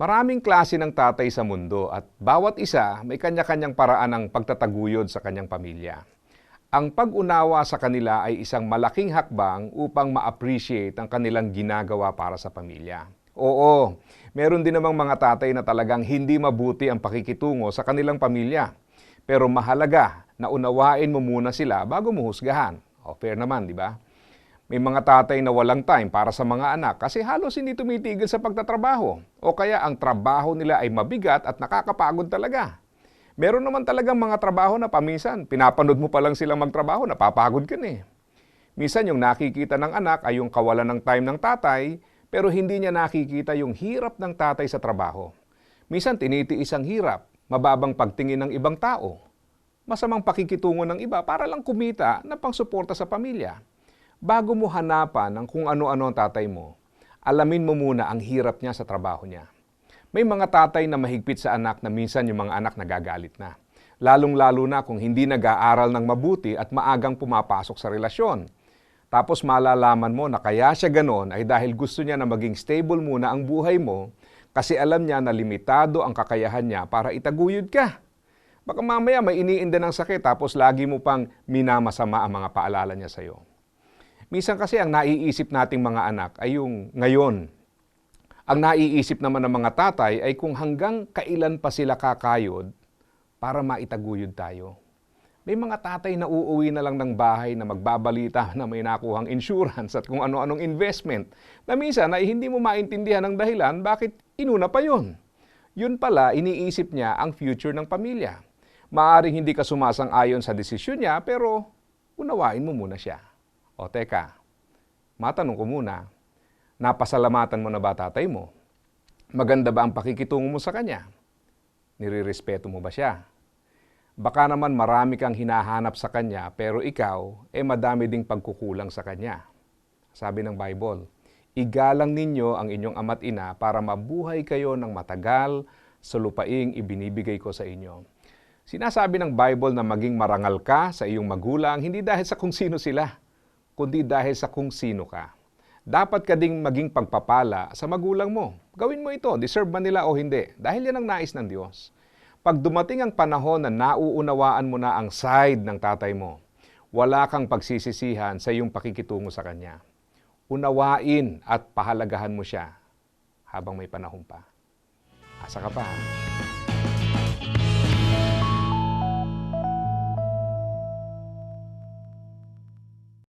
Maraming klase ng tatay sa mundo at bawat isa may kanya-kanyang paraan ng pagtataguyod sa kanyang pamilya. Ang pag-unawa sa kanila ay isang malaking hakbang upang ma-appreciate ang kanilang ginagawa para sa pamilya. Oo, meron din namang mga tatay na talagang hindi mabuti ang pakikitungo sa kanilang pamilya. Pero mahalaga na unawain mo muna sila bago mo husgahan. O fair naman, di ba? May mga tatay na walang time para sa mga anak kasi halos hindi tumitigil sa pagtatrabaho. O kaya ang trabaho nila ay mabigat at nakakapagod talaga. Meron naman talagang mga trabaho na paminsan, pinapanood mo pa lang silang magtrabaho, napapagod ka na eh. Minsan yung nakikita ng anak ay yung kawalan ng time ng tatay, pero hindi niya nakikita yung hirap ng tatay sa trabaho. Minsan tinitiis ang hirap, mababang pagtingin ng ibang tao, masamang pakikitungo ng iba para lang kumita na pangsuporta sa pamilya. Bago mo hanapan ang kung ano-ano ang tatay mo, alamin mo muna ang hirap niya sa trabaho niya. May mga tatay na mahigpit sa anak na minsan yung mga anak nagagalit na. Lalong-lalo na kung hindi nag-aaral ng mabuti at maagang pumapasok sa relasyon. Tapos malalaman mo na kaya siya ganon ay dahil gusto niya na maging stable muna ang buhay mo kasi alam niya na limitado ang kakayahan niya para itaguyod ka. Baka mamaya may iniinda ng sakit tapos lagi mo pang minamasama ang mga paalala niya sa'yo. Minsan kasi ang naiisip nating mga anak ay yung ngayon. Ang naiisip naman ng mga tatay ay kung hanggang kailan pa sila kakayod para maitaguyod tayo. May mga tatay na uuwi na lang ng bahay na magbabalita na may nakuhang insurance at kung ano-anong investment na minsan ay hindi mo maintindihan ang dahilan bakit inuna pa yun. Yun pala, iniisip niya ang future ng pamilya. Maaring hindi ka sumasang-ayon sa desisyon niya pero unawain mo muna siya. O teka, matanong ko muna, napasalamatan mo na ba tatay mo? Maganda ba ang pakikitungo mo sa kanya? Nirirespeto mo ba siya? Baka naman marami kang hinahanap sa kanya pero ikaw, eh madami ding pagkukulang sa kanya. Sabi ng Bible, igalang ninyo ang inyong ama't ina para mabuhay kayo ng matagal sa lupaing ibinibigay ko sa inyo. Sinasabi ng Bible na maging marangal ka sa iyong magulang hindi dahil sa kung sino sila, kundi dahil sa kung sino ka. Dapat ka ding maging pagpapala sa magulang mo. Gawin mo ito, deserve man nila o hindi, dahil yan ang nais ng Diyos. Pag dumating ang panahon na nauunawaan mo na ang side ng tatay mo, wala kang pagsisisihan sa iyong pakikitungo sa kanya. Unawain at pahalagahan mo siya habang may panahon pa. Asa ka pa ha?